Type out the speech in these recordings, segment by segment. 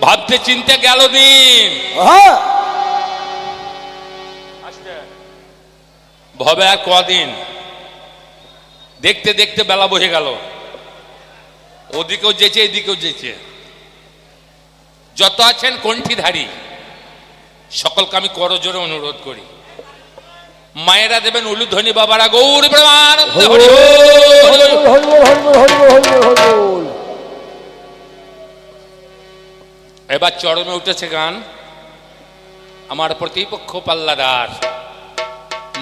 ভাবতে চিনতে গেল দিন। হ্যাঁ। ভবে আর কদিন? দেখতে দেখতে বেলা বসে গেল। ওদিকেও যেছে এদিকেও যেছে যত আছেন কণ্ঠীধারী সকলকে আমি করজোরে অনুরোধ করি। মায়েরা দেবেন উলুধ্বনি বাবারা গৌর প্রেমানন্দ এবার চরমে উঠেছে গান আমার প্রতিপক্ষ পাল্লাদার,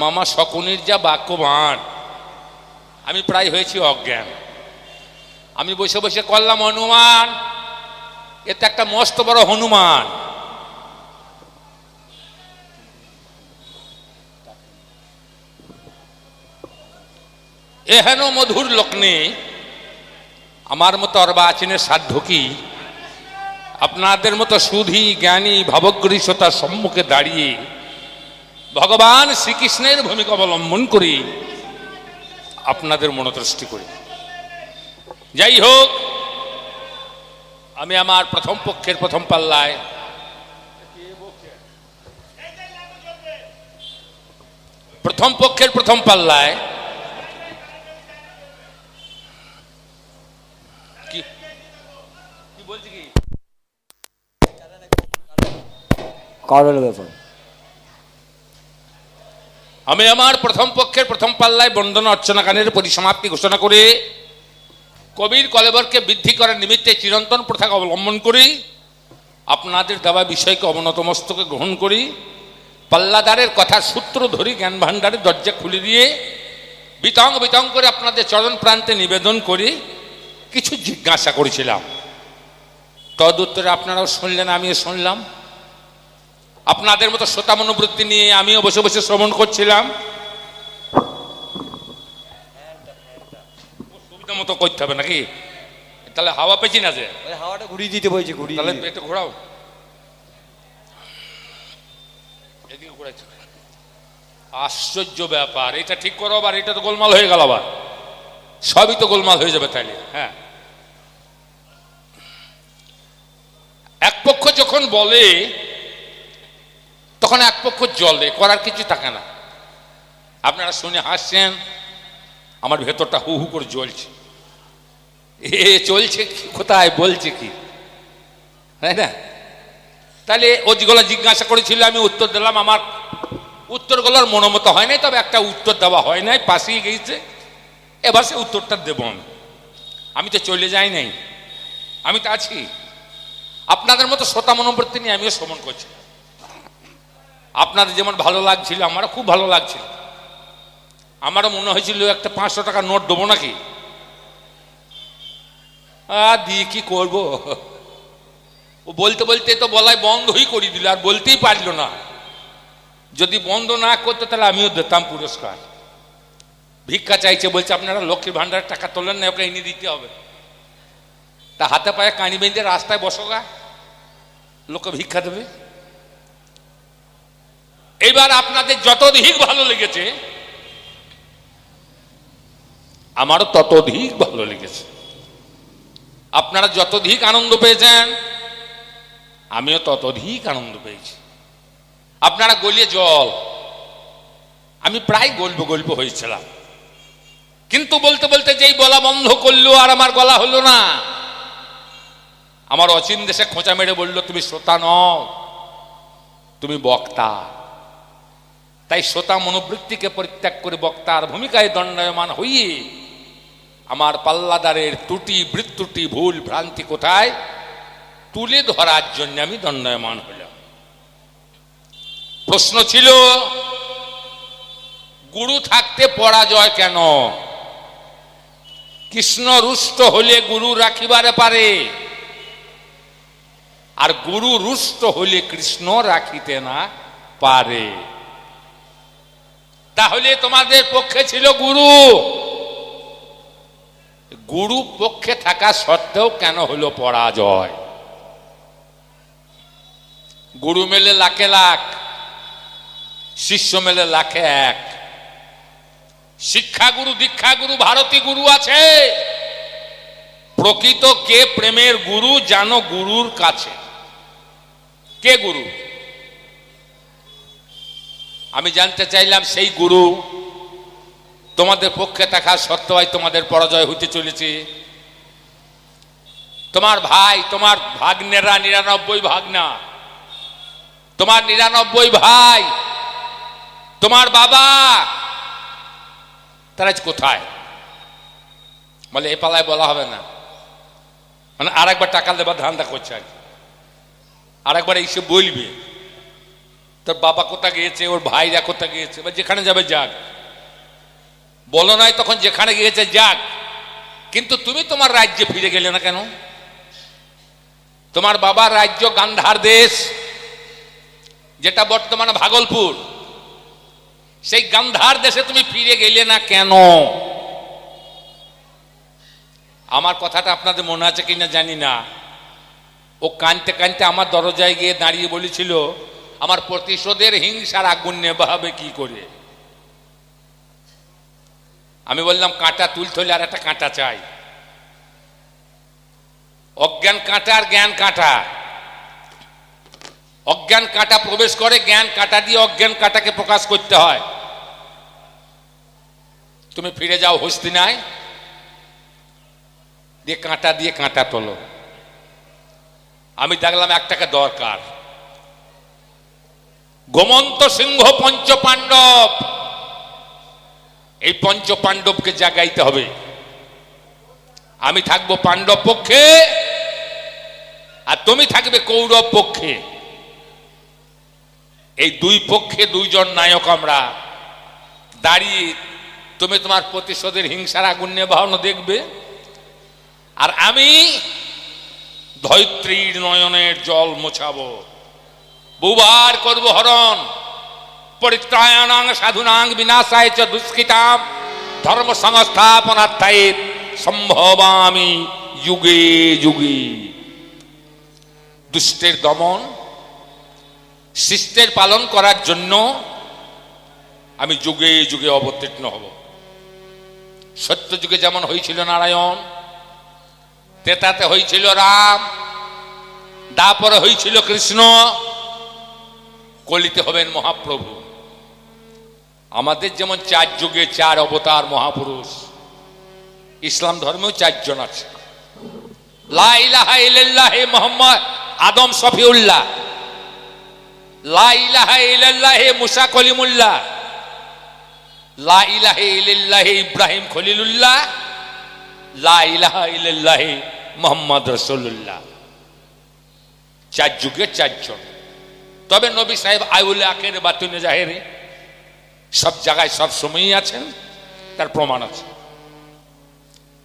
মামা শকুনির যা বাক্যবান। আমি প্রায় হয়েছি অজ্ঞান। আমি বসে বসে করলাম, হনুমান এতে একটা মস্ত বড় হনুমান। এহেন মধুর লগ্নে আমার মতো অর্বাচীনের সাধ্য কি আপনাদের মতো সুধী, জ্ঞানী ভাবগ্রীষতার সম্মুখে দাঁড়িয়ে ভগবান শ্রীকৃষ্ণের ভূমিকা অবলম্বন করি আপনাদের মনোদৃষ্টি করি। যাই হোক, আমি আমার প্রথম পক্ষের প্রথম পাল্লায় প্রথম পক্ষের প্রথম পাল্লায় কারোর ব্যাপার। আমি আমার প্রথম পক্ষের প্রথম পাল্লায় বন্দনা অর্চনা গানের পরিসমাপ্তি ঘোষণা করে কবির কলেবরকে বৃদ্ধি করার নিমিত্তে চিরন্তন প্রথাকে অবলম্বন করি, আপনাদের দেওয়া বিষয়কে অবনত মস্তকে গ্রহণ করি, পাল্লাদারের কথা সূত্র ধরি, জ্ঞান ভাণ্ডারের দরজা খুলে দিয়ে বিতং বিতং করে আপনাদের চরণ প্রান্তে নিবেদন করি, কিছু জিজ্ঞাসা করেছিলাম। তদুত্তরে আপনারাও শুনলেন, আমিও শুনলাম। আপনাদের মতো শ্রোতা মনোবৃত্তি নিয়ে আমিও বসে বসে শ্রবণ করছিলাম। সুবিধা মতো করতে হবে নাকি? তাহলে হাওয়া পেছি না যে? হাওয়াটা ঘুরিয়ে দিতে বলছে ঘুরিয়ে তাহলে। একটু ঘোরাও। এদিকে ঘোরাচ্ছে আশ্চর্য ব্যাপার এটা ঠিক করো আবার এটা তো গোলমাল হয়ে গেল আবার। সবই তো গোলমাল হয়ে যাবে তাইলে হ্যাঁ। এক পক্ষ যখন বলে তখন এক পক্ষ জলে করার কিছু থাকে না। আপনারা শুনে হাসছেন, আমার ভেতরটা হু হু করে জ্বলছে। এ চলছে কোথায়? বলছে কি? তাই না? তাহলে ও যেগুলো জিজ্ঞাসা করেছিল, আমি উত্তর দিলাম, আমার উত্তরগুলোর মনোমত হয় নাই, তবে একটা উত্তর দেওয়া হয় নাই, পাশেই গিয়েছে এবার সে উত্তরটা দেব আমি। আমি তো চলে যাই নাই। আমি তো আছি। আপনাদের মতো শ্রোতা মনোবৃত্তি নিয়ে আমিও শ্রমণ করছি। আপনাদের যেমন ভালো লাগছিল, আমারও খুব ভালো লাগছিল। আমারও মনে হয়েছিল একটা পাঁচশো টাকা নোট দেবো নাকি? আর দিয়ে কি করব? ও বলতে বলতে তো বলাই বন্ধই করে দিল, আর বলতেই পারল না। যদি বন্ধ না করতো তাহলে আমিও দিতাম পুরস্কার। ভিক্ষা চাইছে, বলছে আপনারা লক্ষ্মীর ভান্ডারের টাকা তোলেন না, ওকে এনে দিতে হবে। তা হাতে পায়ে কানি বেঁধে রাস্তায় বসো গা। লোকে ভিক্ষা দেবে। এবার আপনাদের যতধিক ভালো লেগেছে, আমারও ততধিক ভালো লেগেছে। আপনারা যতধিক আনন্দ পেয়েছেন, আমিও ততধিক আনন্দ পেয়েছি। আপনারা গলিয়ে জল, আমি প্রায় গল্প গল্প হয়েছিলাম। কিন্তু বলতে বলতে যেই বলা বন্ধ করল আর আমার গলা হলো না, আমার অচিন দেশে খোঁচা মেরে বলল, তুমি শ্রোতা নও, তুমি বক্তা। তাই শ্রোতা মনোবৃত্তিকে পরিত্যাগ করে বক্তার ভূমিকায় দণ্ডায়মান হইয়ে আমার পাল্লাদারের ত্রুটি বৃত্তুটি ভুল, ভ্রান্তি কোথায়? তুলে ধরার জন্য আমি দণ্ডায়মান হইলাম প্রশ্ন ছিল, গুরু থাকতে পরাজয় কেন? কৃষ্ণ রুষ্ট হলে গুরু রাখিবারে পারে, আর গুরু রুষ্ট হলে কৃষ্ণ রাখিতে না পারে। তাহলে তোমাদের পক্ষে ছিল গুরু। গুরু পক্ষে থাকা সত্ত্বেও কেন হলো পরাজয়? গুরু মেলে লাখে লাখ, শিষ্য মেলে লাখে এক। শিক্ষা গুরু, দীক্ষা গুরু, ভারতী গুরু আছে। প্রকৃত কে প্রেমের গুরু, জানো গুরুর কাছে। কে গুরু? আমি জানতে চাইলাম সেই গুরু তোমাদের পক্ষে থাকা সত্ত্বেও তোমাদের পরাজয় হতে চলেছে। তোমার ভাই, তোমার ভাগ্নেরা নিরানব্বই ভাগনা তোমার নিরানব্বই ভাই, তোমার বাবা, তারা কোথায়? বলে, এ পালায় বলা হবে না। মানে আরেকবার টাকা দেবার ধান্দা করছে আর কি। আরেকবার এসে বলবে। তোর বাবা কোথা গিয়েছে, ওর ভাইরা কোথা গিয়েছে বা যেখানে যাবে যাক। বলো নয় তখন যেখানে গিয়েছে যাক। কিন্তু তুমি তোমার রাজ্যে ফিরে গেলে না কেন? তোমার বাবার রাজ্য গান্ধার দেশ, যেটা বর্তমানে ভাগলপুর। সেই গান্ধার দেশে তুমি ফিরে গেলে না কেন? আমার কথাটা আপনাদের মনে আছে কিনা জানি না। ও কানতে কানতে আমার দরজায় গিয়ে দাঁড়িয়ে বলেছিল আমার প্রতিশোধের হিংসার আগুন নেভাবে কি করে? আমি বললাম, কাঁটা তুলতে আর একটা কাঁটা চাই। অজ্ঞান কাঁটা আর জ্ঞান কাঁটা। অজ্ঞান কাঁটা প্রবেশ করে, জ্ঞান কাঁটা দিয়ে অজ্ঞান কাঁটাকে প্রকাশ করতে হয়। তুমি ফিরে যাও হস্তিনায়, দিয়ে কাঁটা দিয়ে কাঁটা তোলো। আমি দেখলাম একটাকে দরকার। গোমন্ত সিংহ পঞ্চ পাণ্ডব এই পঞ্চ পাণ্ডবকে জাগাইতে হবে। আমি থাকব পাণ্ডব পক্ষে, আর তুমি থাকবে কৌরব পক্ষে। এই দুই পক্ষে দুইজন নায়ক আমরা। দাঁড়িয়ে তুমি তোমার প্রতিশোধের হিংসার আগুন নেভানো দেখবে। আর আমি ধৈত্রীর নয়নের জল মোছাবো। বুবার করব হরণ। পরিত্রায়ণাং সাধুনাং বিনাশায় দুষ্কৃতাম। ধর্ম সংস্থাপনার্থায় সম্ভবামি যুগে যুগে। দুষ্টের দমন, শিষ্টের পালন করার জন্য আমি যুগে যুগে অবতীর্ণ হব। সত্য যুগে যেমন হয়েছিল নারায়ণ তেতাতে হয়েছিল রাম তারপরে হয়েছিল কৃষ্ণ কলিতে হবেন মহাপ্রভু। আমাদের যেমন চার যুগে চার অবতার মহাপুরুষ, ইসলাম ধর্মেও চারজন আছে। লা ইলাহা ইল্লাল্লাহ মোহাম্মদ, আদম ইল্লাল্লাহ মুসা ইব্রাহিম খলিলুল্লাহ। মোহাম্মদ রসুল্লাহ চার যুগে চারজন। তবে নবী সাহেব আইউল আখের বাতুনে জাহেরে সব জায়গায় সব সময়ই আছেন, তার প্রমাণ আছে।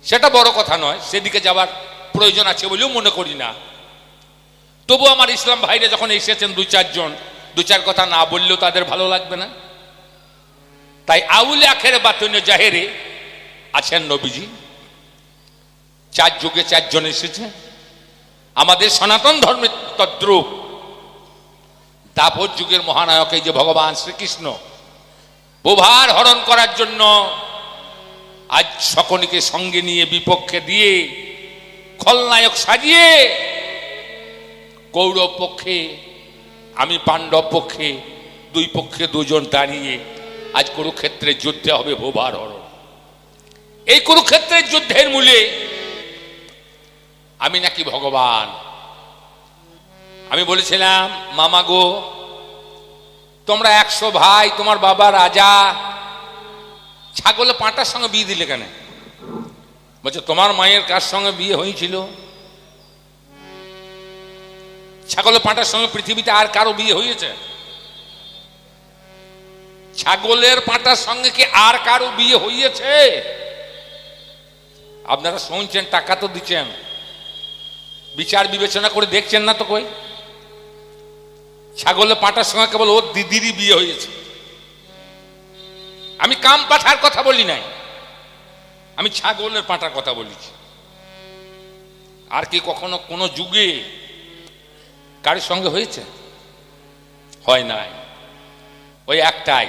সেটা বড় কথা নয়, সেদিকে যাবার প্রয়োজন আছে বলেও মনে করি না। তবু আমার ইসলাম ভাইরা যখন এসেছেন দু চারজন, দু চার কথা না বললেও তাদের ভালো লাগবে না। তাই আউলে আখের বাতুনে জাহেরে আছেন নবীজি। চার যুগে চারজন এসেছে। আমাদের সনাতন ধর্মের তদ্রুপ দাপর যুগের মহানায়ক এই যে ভগবান শ্রীকৃষ্ণ। প্রভার হরণ করার জন্য আজ সকলকে সঙ্গে নিয়ে বিপক্ষে দিয়ে খলনায়ক সাজিয়ে কৌরব পক্ষে, আমি পাণ্ডব পক্ষে, দুই পক্ষে দুজন দাঁড়িয়ে আজ কুরুক্ষেত্রের যুদ্ধে হবে ভোভার হরণ। এই কুরুক্ষেত্রের যুদ্ধের মূলে আমি নাকি ভগবান আমি বলেছিলাম, মামা গো, তোমরা একশো ভাই, তোমার বাবা রাজা, ছাগলে পাঁটার সঙ্গে বিয়ে দিলে কেন? বলছে, তোমার মায়ের কার সঙ্গে বিয়ে হয়েছিল? ছাগলে পাঁটার সঙ্গে পৃথিবীতে আর কারও বিয়ে হয়েছে? ছাগলের পাঁটার সঙ্গে কি আর কারও বিয়ে হইয়েছে আপনারা শুনছেন, টাকা তো দিচ্ছেন। বিচার বিবেচনা করে দেখছেন না তো কই? ছাগলের পাঁটার সঙ্গে কেবল ওর দিদিরই বিয়ে হয়েছে। আমি কাম পাঠার কথা বলি নাই। আমি ছাগলের পাঁটার কথা বলেছি। আর কি কখনো কোনো যুগে কারোর সঙ্গে হয়েছে? হয় নাই। ওই একটাই।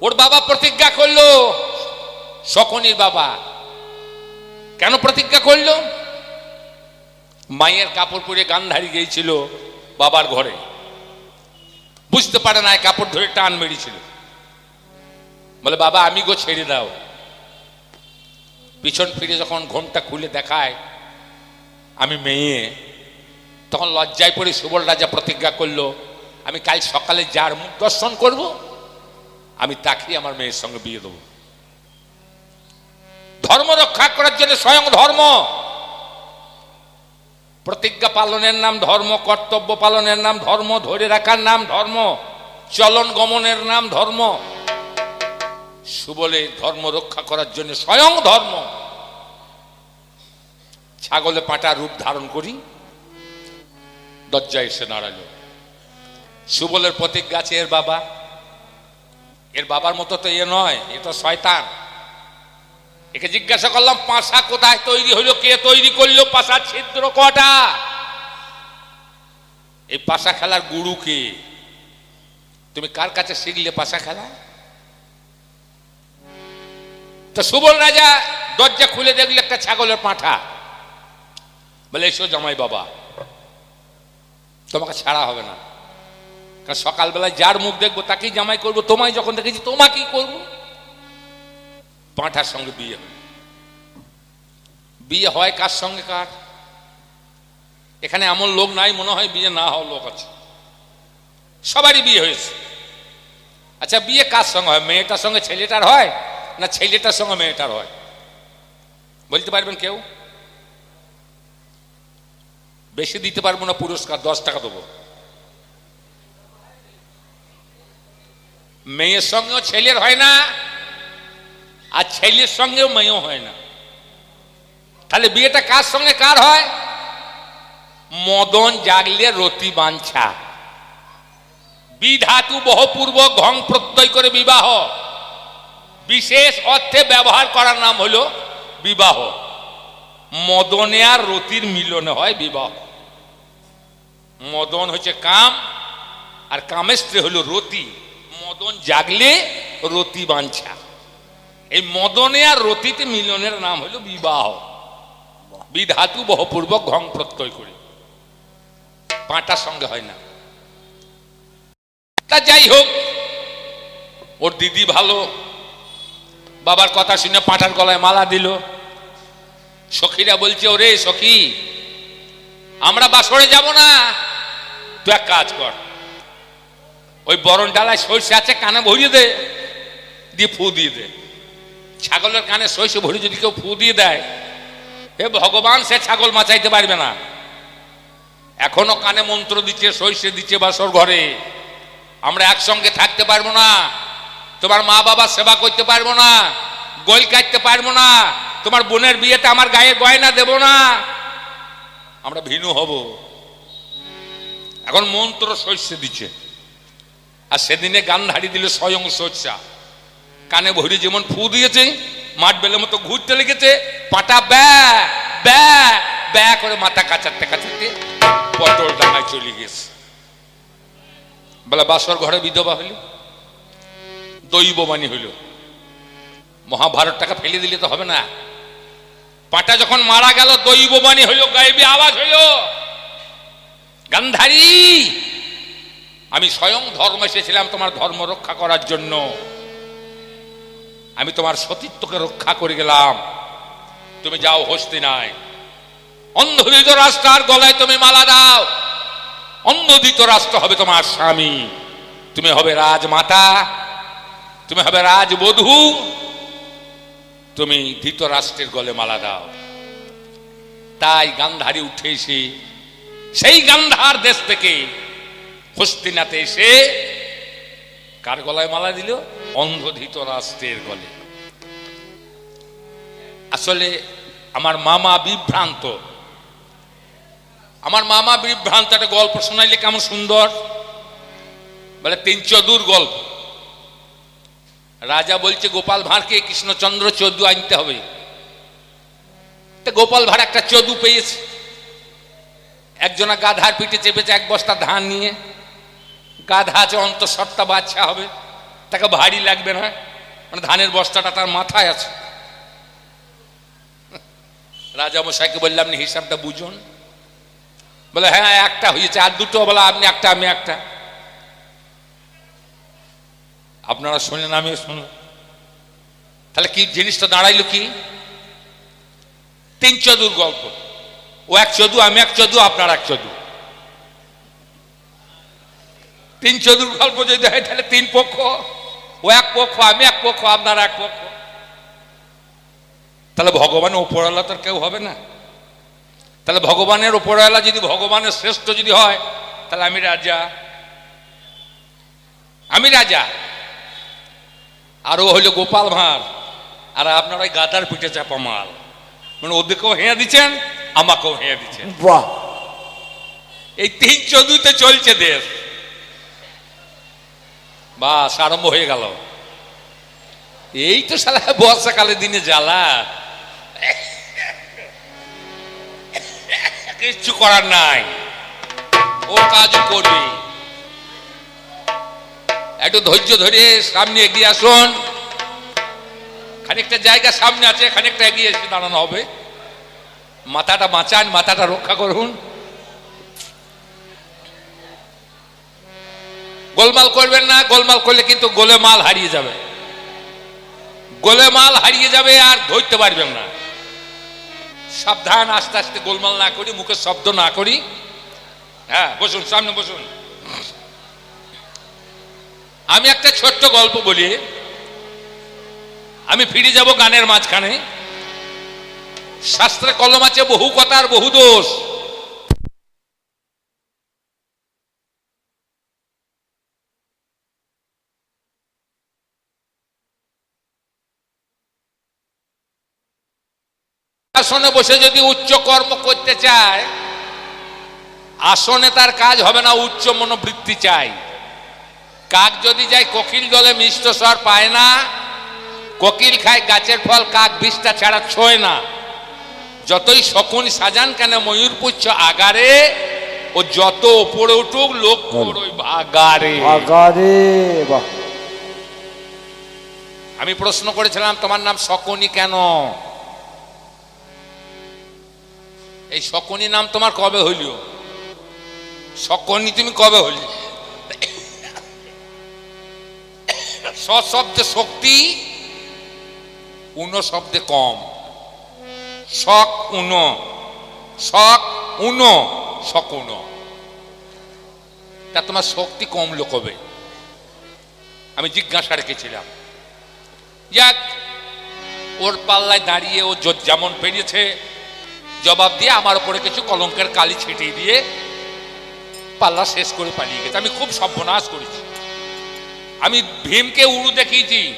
ওর বাবা প্রতিজ্ঞা করল, শকুনির বাবা। কেন প্রতিজ্ঞা করল? মায়ের কাপড় পরে গান্ধারী গিয়েছিল। বাবার ঘরে। বুঝতে পারে না কাপড় ধরে টান মেরেছিল। বলে, বাবা, আমি গো ছেড়ে দাও। পিছন ফিরে যখন ঘোমটা খুলে দেখায়, আমি মেয়ে, তখন লজ্জায় পড়ে সুবল রাজা প্রতিজ্ঞা করল, আমি কাল সকালে যার মুখ দর্শন করব, আমি তাকেই আমার মেয়ের সঙ্গে বিয়ে দেবো। ধর্ম রক্ষা করার জন্য স্বয়ং ধর্ম। প্রতিজ্ঞা পালনের নাম ধর্ম, কর্তব্য পালনের নাম ধর্ম, ধরে রাখার নাম ধর্ম, চলন গমনের নাম ধর্ম। সুবলে ধর্ম রক্ষা করার জন্য স্বয়ং ধর্ম। ছাগলে পাটা রূপ ধারণ করি, দরজায় এসে দাঁড়াল সুবলের প্রতিজ্ঞা আছে এর বাবা। এর বাবার মতো তো এ নয়, এ তো শয়তান। একে জিজ্ঞাসা করলাম, পাশা কোথায় তৈরি হইল? কে তৈরি করল? পাশা ছিদ্র কটা? এই পাশা খেলার গুরু কে? তুমি কার কাছে শিখলে পাশা খেলা? তো সুবল রাজা, দরজা খুলে দেখলে একটা ছাগলের পাঁঠা। বলে, এসো জামাই বাবা, তোমাকে ছাড়া হবে না। কারণ সকালবেলায় যার মুখ দেখব, তাকেই জামাই করব। তোমায় যখন দেখেছি, তোমাকেই করব। পাঁঠার সঙ্গে বিয়ে বিয়ে হয় কার সঙ্গে কার? এখানে এমন লোক নাই, মনে হয় বিয়ে না হওয়ার লোক আছে। সবারই বিয়ে হয়েছে। আচ্ছা বিয়ে কার সঙ্গে হয়? মেয়েটার সঙ্গে ছেলেটার হয় না ছেলেটার সঙ্গে মেয়েটার হয়? বলতে পারবেন কেউ? বেশি দিতে পারব না পুরস্কার, দশ টাকা দেবো। মেয়ের সঙ্গেও ছেলের হয় না আর ছেলের সঙ্গেও মেয়েও হয় না। তাহলে বিয়েটা কার সঙ্গে কার হয়? মদন জাগলে রতি বাঞ্ছা। বিধাতু বহুপূর্বক ঘং প্রত্যয় করে বিবাহ। বিশেষ অর্থে ব্যবহার করার নাম হলো বিবাহ। মদনে আর রতির মিলনে হয় বিবাহ। মদন হচ্ছে কাম আর কামের স্ত্রী হলো রতি। মদন জাগলে রতি বাঞ্ছা। এই মদনে আর রতিতে মিলনের নাম হলো বিবাহ। বিধাতু বহুপূর্বক ঘং প্রত্যয় করে। পাঁটার সঙ্গে হয় না। তা যাই হোক, ওর দিদি ভালো। বাবার কথা শুনে পাঁঠার গলায় মালা দিল। সখীরা বলছে, ওরে সখী, আমরা বাসরে যাব না। তুই এক কাজ কর। ওই বরণ ডালায় সর্ষে আছে, কানে ভরিয়ে দে, দিয়ে ফু দিয়ে দে। ছাগলের কানে সর্ষে ভরি যদি কেউ ফু দিয়ে দেয়, হে ভগবান, সে ছাগল মাচাইতে পারবে না। এখনও কানে মন্ত্র দিচ্ছে সর্ষে দিচ্ছে বাসর ঘরে। আমরা একসঙ্গে থাকতে পারব না। তোমার মা বাবা সেবা করতে পারব না। গোল কাটতে পারব না। তোমার বোনের বিয়েতে আমার গায়ে গয়না দেব না। আমরা ভিনু হব। এখন মন্ত্র শস্য দিচ্ছে। আর সেদিনে গান ধাড়ি দিল স্বয়ং শস্যা কানে ভরে যেমন ফু দিয়েছে, মাঠ বেলের মতো ঘুরতে লেগেছে, পাটা ব্যা ব্যা ব্যা করে মাথা কাচাতে কাচাতে পটল ডাঙায় চলে গেছে। বলে বাসর ঘরে বিধবা হইল দৈববাণী হইল মহাভারত টাকা ফেলে দিলে তো হবে না। পাটা যখন মারা গেল, দৈববাণী হইল গাইবে আওয়াজ হইল গান্ধারী, আমি স্বয়ং ধর্ম এসেছিলাম তোমার ধর্ম রক্ষা করার জন্য। আমি তোমার সতীত্বকে রক্ষা করে গেলাম। তুমি যাও হস্তি নাই। অন্ধবিত রাষ্ট্রার গলায় তুমি মালা দাও। অন্ধদিত রাষ্ট্র হবে তোমার স্বামী। তুমি হবে রাজমাতা। তুমি হবে রাজবধূ। তুমি ধৃতরাষ্ট্রের গলে মালা দাও। তাই গান্ধারী উঠে এসে, সেই গান্ধার দেশ থেকে হস্তিনাতে এসে কার গলায় মালা দিল? অন্ধধিত রাষ্ট্রের গলে। আসলে আমার মামা বিভ্রান্ত। আমার মামা বিভ্রান্ত, একটা গল্প শোনাইলে কেমন সুন্দর? বলে তিন চদুর গল্প। রাজা বলছে, গোপাল ভাঁড়কে কৃষ্ণচন্দ্র চদু আনতে হবে। তা গোপাল ভাঁড় একটা চদু পেয়েছে। একজনা গাধার পিঠে চেপেছে এক বস্তা ধান নিয়ে। গাধা আছে অন্তঃসত্ত্বা বাচ্চা হবে। তাকে ভারী লাগবে না। মানে ধানের বস্তাটা তার মাথায় আছে। রাজামশাইকে বললাম, আপনি হিসাবটা বুঝুন। বলে হ্যাঁ একটা হয়েছে, আর দুটো বলে, আপনি একটা, আমি একটা। আপনারা শুনলেন, আমিও শুনলাম। তাহলে কি জিনিসটা দাঁড়াইল কি? তিন চদুর গল্প। ও এক চদু আমি এক চদু আপনার এক চদু তিন চদুর গল্প যদি হয়, তাহলে তিন পক্ষ। ও এক পক্ষ আমি এক পক্ষ আপনার এক পক্ষ। তাহলে ভগবান ওপরওয়ালা তোর কেউ হবে না। তাহলে ভগবানের ওপরওয়ালা যদি ভগবানের শ্রেষ্ঠ যদি হয় তাহলে আমি রাজা। আমি রাজা। আর ও হইল গোপাল ভাঁড় আর আপনার ওই গাদার পিঠে চাপা মাল। মানে ওদেরকেও হেঁয়া দিচ্ছেন আমাকেও হেঁয়া দিচ্ছেন। বাহ। এই তিন চোদ্দতে চলছে দেশ। বাস, আরম্ভ হয়ে গেল। এই তো সালা বর্ষাকালের দিনে জ্বালা। কিচ্ছু করার নাই। ও কাজও করবে। একটু ধৈর্য ধরে সামনে এগিয়ে আসুন। খানিকটা জায়গা সামনে আছে, খানিকটা এগিয়ে এসে দাঁড়ানো হবে। মাথাটা বাঁচান, মাথাটা রক্ষা করুন। গোলমাল করবেন না, গোলমাল করলে কিন্তু গোলে মাল হারিয়ে যাবে। গোলে মাল হারিয়ে যাবে আর ধরতে পারবেন না। সাবধান, আস্তে আস্তে গোলমাল না করি, মুখে শব্দ না করি। হ্যাঁ বসুন, সামনে বসুন। আমি একটা ছোট্ট গল্প বলি। আমি ফিরে যাব গানের মাঝখানে। শাস্ত্রে কলম আছে, বহু কথার বহু দোষ। আসনে বসে যদি উচ্চ কর্ম করতে চায় আসনে তার কাজ হবে না উচ্চ মনোবৃত্তি চাই। কাক যদি যায় কোকিল দলে মিষ্ট স্বর পায় না কোকিল খায় গাছের ফল কাক বিষটা ছাড়া ছোয় না। যতই শকুন সাজান কেন ময়ূর পুচ্ছ আগারে ও যত ওপরে উঠুক লোক আগারে বাহ। আমি প্রশ্ন করেছিলাম তোমার নাম শকুনি কেন? এই শকুনি নাম তোমার কবে হইল? শকুনি তুমি কবে হইলি? শব্দে শক্তি উন শব্দে কম। শক উন শক উন শকুন তা তোমার শক্তি কমলো কবে আমি জিজ্ঞাসা রেখেছিলাম। যাক, ওর পাল্লায় দাঁড়িয়ে ও যেমন পেরিয়েছে জবাব দিয়ে আমার উপরে কিছু কলঙ্কের কালি ছিটিয়ে দিয়ে পাল্লা শেষ করে পালিয়ে গেছে। আমি খুব সর্বনাশ করেছি। আমি ভীমকে উড়ু দেখিয়েছি।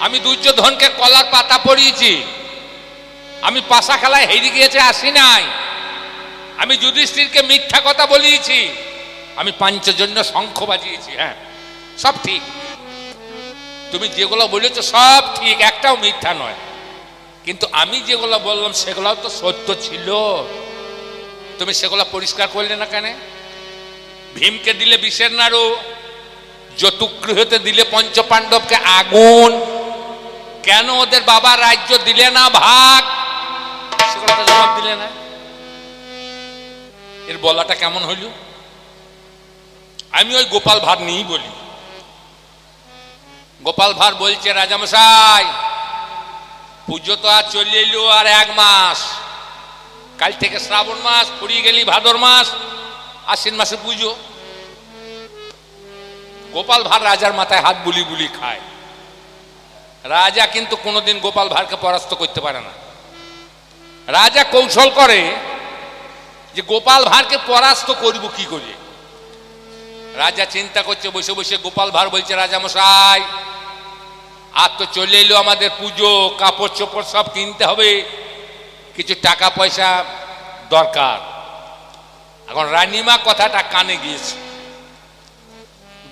আমি দুর্যোধনকে কলার পাতা পরিয়েছি। আমি পাশা খেলায় হেরে গিয়েছে, আসি নাই। আমি যুধিষ্ঠিরকে মিথ্যা কথা বলিয়েছি। আমি পাঞ্চজন্য শঙ্খ বাজিয়েছি হ্যাঁ সব ঠিক। তুমি যেগুলো বলেছ সব ঠিক, একটাও মিথ্যা নয়। কিন্তু আমি যেগুলো বললাম, সেগুলাও তো সত্য ছিল। তুমি সেগুলো পরিষ্কার করলে না কেন? ভীমকে দিলে বিষের নাড়ু, যতুগৃহতে দিলে পঞ্চপাণ্ডবকে আগুন। কেন ওদের বাবা রাজ্য দিলে না ভাগ? সেগুলো জবাব দিলে না। এর বলাটা কেমন হইল? আমি ওই গোপাল ভার নিয়েই বলি। গোপাল ভাঁড় বলছে, রাজামশাই পুজো তো আর চলে এলো আর এক মাস। কাল থেকে শ্রাবণ মাস ফুরিয়ে গেলি ভাদর মাস, আশ্বিন মাসে পুজো। গোপাল ভাঁড় রাজার মাথায় হাত বুলি বুলি খায়। রাজা কিন্তু কোনোদিন গোপাল ভাঁড়কে পরাস্ত করতে পারে না। রাজা কৌশল করে যে গোপাল ভাঁড়কে পরাস্ত করব কি করে? রাজা চিন্তা করছে, বসে বসে গোপাল ভাঁড় বলছে রাজা মশাই আর তো চলে এলো আমাদের পুজো, কাপড় চোপড় সব কিনতে হবে। কিছু টাকা পয়সা দরকার। এখন রানীমা কথাটা কানে গিয়েছে।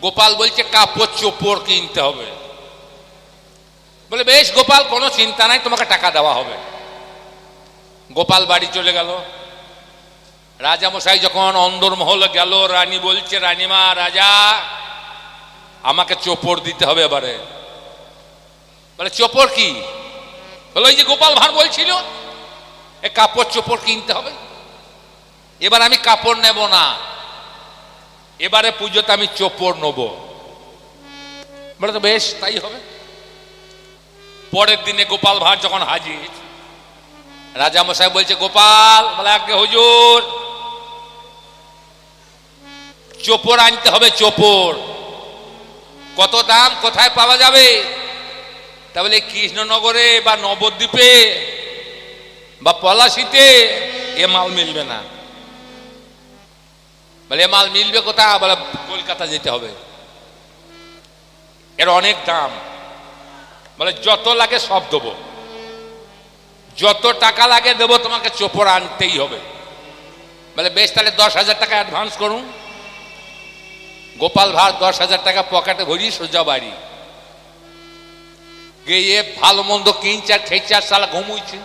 গোপাল বলছে, কাপড় চোপড় কিনতে হবে। বলে, বেশ গোপাল, কোনো চিন্তা নাই, তোমাকে টাকা দেওয়া হবে। গোপাল বাড়ি চলে গেল। রাজামশাই যখন অন্দরমহলে গেল, রানী বলছে, রানীমা, রাজা, আমাকে চোপড় দিতে হবে এবারে। বলে, চোপড় কি? বলে যে গোপাল ভাঁড় বলছিল, এ কাপড় চোপড় কিনতে হবে। এবার আমি কাপড় নেব না। এবারে পুজোতে আমি চোপড় নেব। বলে, তো বেশ, তাই হবে। পরের দিনে গোপাল ভাঁড় যখন হাজির রাজা মশাই বলছে, গোপাল, বলে, আগে হুজুর, চোপড় আনতে হবে, চোপড়। কত দাম, কোথায় পাওয়া যাবে? তাহলে কৃষ্ণনগরে বা নবদ্বীপে বা পলাশিতে এ মাল মিলবে না। বলে, এ মাল মিলবে কোথায়? বলে, কলকাতা যেতে হবে। এর অনেক দাম। বলে, যত লাগে সব দেবো। যত টাকা লাগে দেবো, তোমাকে চোপড় আনতেই হবে। বলে, বেশ, তাহলে দশ হাজার টাকা অ্যাডভান্স করুন। গোপাল ভাঁড় দশ হাজার টাকা পকেটে ভরি সোজা বাড়ি। গিয়ে ভালো মন্দ খেয়েছে আর সালা ঘুমুইছে।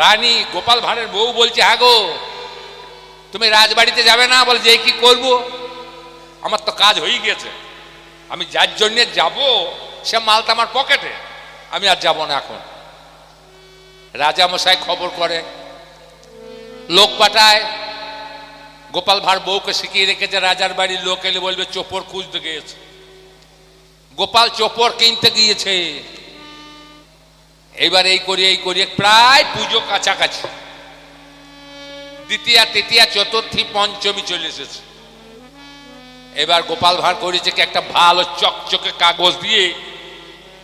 রানী গোপাল ভাঁড়ের বউ বলছে হ্যাঁ গো, তুমি রাজবাড়িতে যাবে না? বলে, যে কি করব? আমার তো কাজ হয়ে গেছে। আমি যার জন্যে যাব, সে মালটা আমার পকেটে। আমি আর যাব না এখন। রাজা মশাই খবর করে, লোক পাঠায়। গোপাল ভাঁড় বউকে শিখিয়ে রেখেছে, রাজার বাড়ির লোক এলে বলবে, চোপড় খুঁজতে গিয়েছে। গোপাল চোপড় কিনতে গিয়েছে। এইবার এই করি এই করি, প্রায় পুজো কাছাকাছি। দ্বিতীয়া, তৃতীয়া, চতুর্থী, পঞ্চমী চলে এসেছে। এবার গোপাল ভাঁড় করেছে কি একটা ভালো চকচকে কাগজ দিয়ে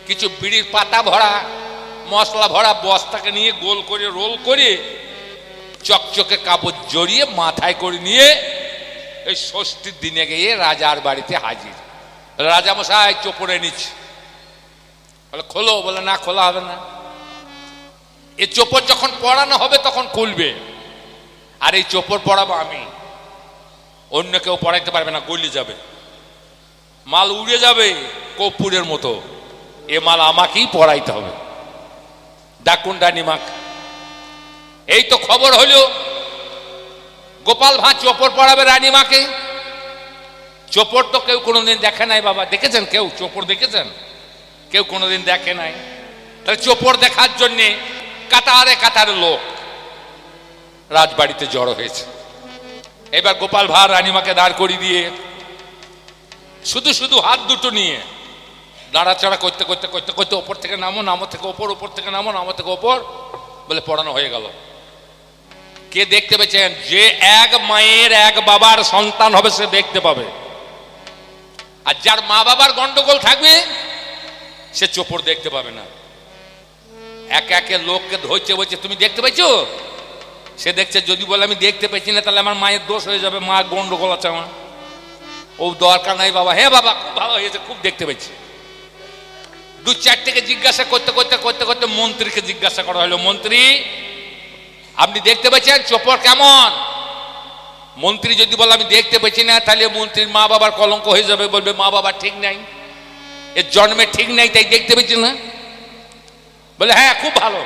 কিছু বিড়ির পাতা ভরা, মশলা ভরা বস্তাকে নিয়ে গোল করে, রোল করে চকচকে কাপড় জড়িয়ে মাথায় করে নিয়ে এই ষষ্ঠীর দিনে গিয়ে রাজার বাড়িতে হাজির। রাজা মশাই চোপড়ে নিচ্ছে। বলে, খোলো। বলে, না, খোলা হবে না। এ চোপড় যখন পড়ানো হবে, তখন খুলবে। আর এই চোপড় পড়াবো আমি। অন্য কেউ পড়াইতে পারবে না, গলি যাবে। মাল উড়ে যাবে কর্পূরের মতো। এ মাল আমাকেই পড়াইতে হবে। ডাকুন ডানিমাক এই তো খবর হলো, গোপাল ভাঁড় চোপড় পড়াবে রানীমাকে চোপড় তো কেউ কোনোদিন দেখে নাই বাবা। দেখেছেন কেউ? চোপড় দেখেছেন? কেউ কোনোদিন দেখে নাই? তাহলে চোপড় দেখার জন্যে কাতারে কাতারে লোক রাজবাড়িতে জড়ো হয়েছে। এবার গোপাল ভাঁড় রানীমাকে দাঁড় করিয়ে দিয়ে শুধু শুধু হাত দুটো নিয়ে নাড়াচাড়া করতে করতে করতে করতে ওপর থেকে নামো নামো থেকে ওপর ওপর থেকে নামো নামো থেকে ওপর বলে পড়ানো হয়ে গেল। কে দেখতে পেয়েছেন? যে এক মায়ের এক বাবার সন্তান হবে সে দেখতে পাবে। আর যার মা বাবার গন্ডগোল থাকবে, সে চোপড় দেখতে পাবে না। এক একে লোককে ধরছে, বলছে, তুমি দেখতে পাইছো? সে দেখছে, যদি বলে আমি দেখতে পেয়েছি না, তাহলে আমার মায়ের দোষ হয়ে যাবে, মা গন্ডগোল আছে আমার। ও দরকার নাই বাবা হ্যাঁ বাবা, খুব ভালো হয়েছে, খুব দেখতে পেয়েছি। দু চারটেকে জিজ্ঞাসা করতে করতে করতে করতে মন্ত্রীকে জিজ্ঞাসা করা হলো, মন্ত্রী, আপনি দেখতে পাচ্ছেন চোপড় কেমন? মন্ত্রী যদি বলে, আমি দেখতে পেয়েছি না, তাহলে মন্ত্রীর মা বাবার কলঙ্ক হয়ে যাবে, বলবে, মা বাবা ঠিক নাই। এর জন্মে ঠিক নাই, তাই দেখতে পেয়েছি না। বলে হ্যাঁ খুব ভালো।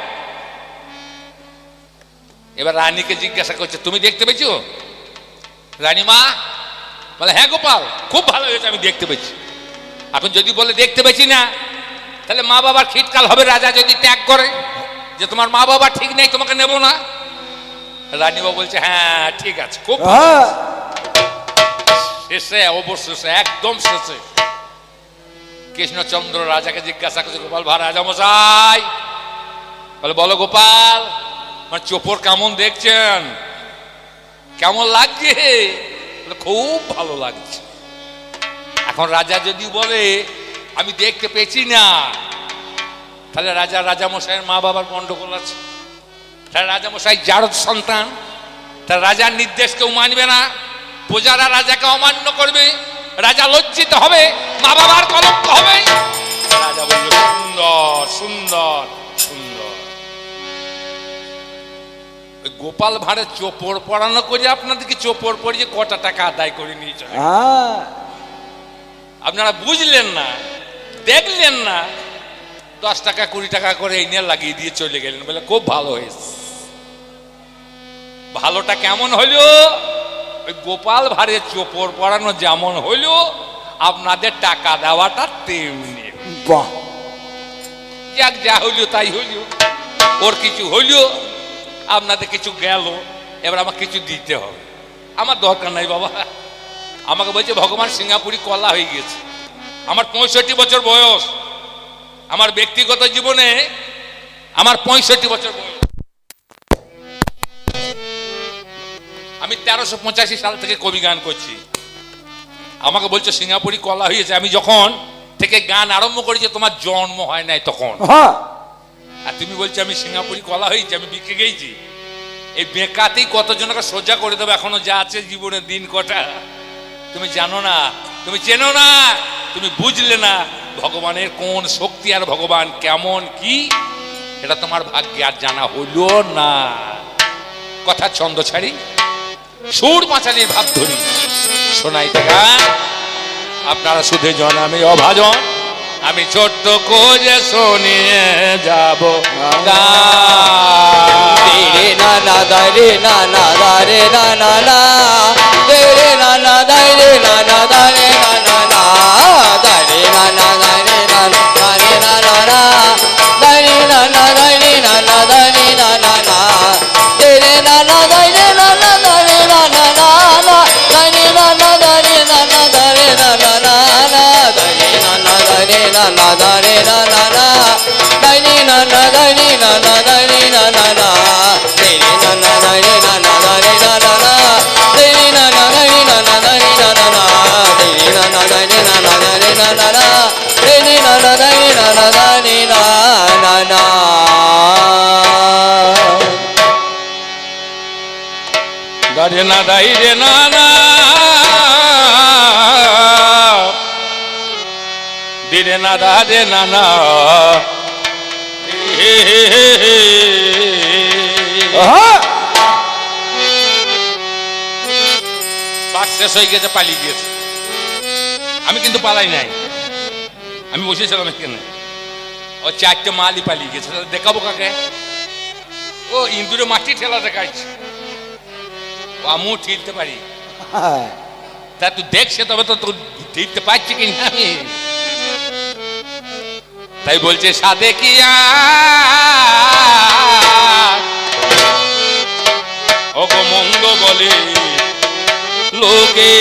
এবার রানীকে জিজ্ঞাসা করছে, তুমি দেখতে পেয়েছ? রানীমা বলে হ্যাঁ গোপাল, খুব ভালো হয়েছে, আমি দেখতে পেয়েছি। আপনি যদি বলে, দেখতে পেয়েছি না, তাহলে মা বাবার খিটকাল হবে, রাজা যদি ত্যাগ করে যে, তোমার মা বাবা ঠিক নেই, তোমাকে নেব না। রানীবা বলছে হ্যাঁ ঠিক আছে খুব। হ্যাঁ। শেষে অবশেষে একদম শেষে কৃষ্ণচন্দ্র রাজাকে জিজ্ঞাসা করছে গোপাল ভাই রাজা মশাই বলে বলো গোপাল মানে চোপড় কেমন দেখছেন? কেমন লাগছে? খুব ভালো লাগছে। এখন রাজা যদি বলে আমি দেখতে পেয়েছি না তাহলে রাজা রাজা মশাইয়ের মা বাবার গন্ডগোল আছে। তাহলে রাজা মশাই জারদ সন্তান, তার রাজার নির্দেশ কেউ মানবে না। প্রজারা রাজাকে অমান্য করবে, রাজা লজ্জিত হবে মা বাবার কলঙ্ক হবে। রাজা বলল, সুন্দর সুন্দর সুন্দর। গোপাল ভাঁড়ের চোপড় পড়ানো করে আপনাদেরকে চোপড় পড়িয়ে কটা টাকা আদায় করে নিয়েছে আপনারা বুঝলেন না, দেখলেন না, দশ টাকা, কুড়ি টাকা করে এই নিয়ে লাগিয়ে দিয়ে চলে গেলেন। বলে, খুব ভালো হয়েছে। ভালোটা কেমন হলো ওই গোপাল ভাঁড়ের চোপড় পড়ানো যেমন হলো আপনাদের টাকা দেওয়াটা তেমনি। বাহ। যাক যা হইল তাই হইল। ওর কিছু হইল আপনাদের কিছু গেল এবার আমাকে কিছু দিতে হবে। আমার দরকার নাই বাবা। আমাকে বলছে ভগবান সিঙ্গাপুরি কলা হয়ে গেছে। আমার পঁয়ষট্টি বছর বয়স। আমার ব্যক্তিগত জীবনে আমার পঁয়ষট্টি বছর বয়স। আমি তেরোশো পঁচাশি সাল থেকে কবি গান করছি। আমাকে বলছো সিঙ্গাপুরি কলা হয়েছে। আমি যখন থেকে গান আরম্ভ করেছি তোমার জন্ম হয় নাই তখন। আর তুমি বলছো আমি সিঙ্গাপুরি কলা হয়েছি আমি বিকে গেছি এই বেকাতেই কতজনকে সোজা করে দেবো? এখনও যা আছে জীবনের দিন কটা। তুমি জানো না তুমি চেনো না তুমি বুঝলে না ভগবানের কোন শক্তি আর ভগবান কেমন কি এটা তোমার ভাগ্যে আর জানা হইল না। কথা ছন্দ ছাড়ি। সুর পাঁচালির ভাব ধরি। শোনাই দেখা আপনারা শুধু জন, আমি অভাজন। আমি ছোট্ট কোজে শুনিয়ে যাব। রে না না দা রে না না দা রে না না না। রে না না দা রে না দা রে না না দা রে না না না দা রে না না দা রে না না দা রে না না না রে রে না না দা রে না না দা রে না না না রে রে না না দা রে না না দা রে না না না রে রে না না দা রে না না দা রে না না না রে রে না না দা রে না না দা রে না না না দারে না দাই রে না না দিরে না রে না না হে হে হে হে। হ্যাঁ পাঠ শেষ হয়ে গেছে পালিয়ে গিয়েছে। আমি কিন্তু পালাই নাই। আমি বসেছিলাম এখানে। ও চারটে মালই পালিয়ে গেছে। দেখাবো কাকে? ও ইন্দুরে মাটি ঠেলা দেখাচ্ছে। ও আমিও ঠিলতে পারি। হ্যাঁ। তা তুই দেখছে তবে তো তোর ঠিলতে পারছি কি না আমি? তাই বলছে সাদে কিয়া অগমন্দ বলে লোকে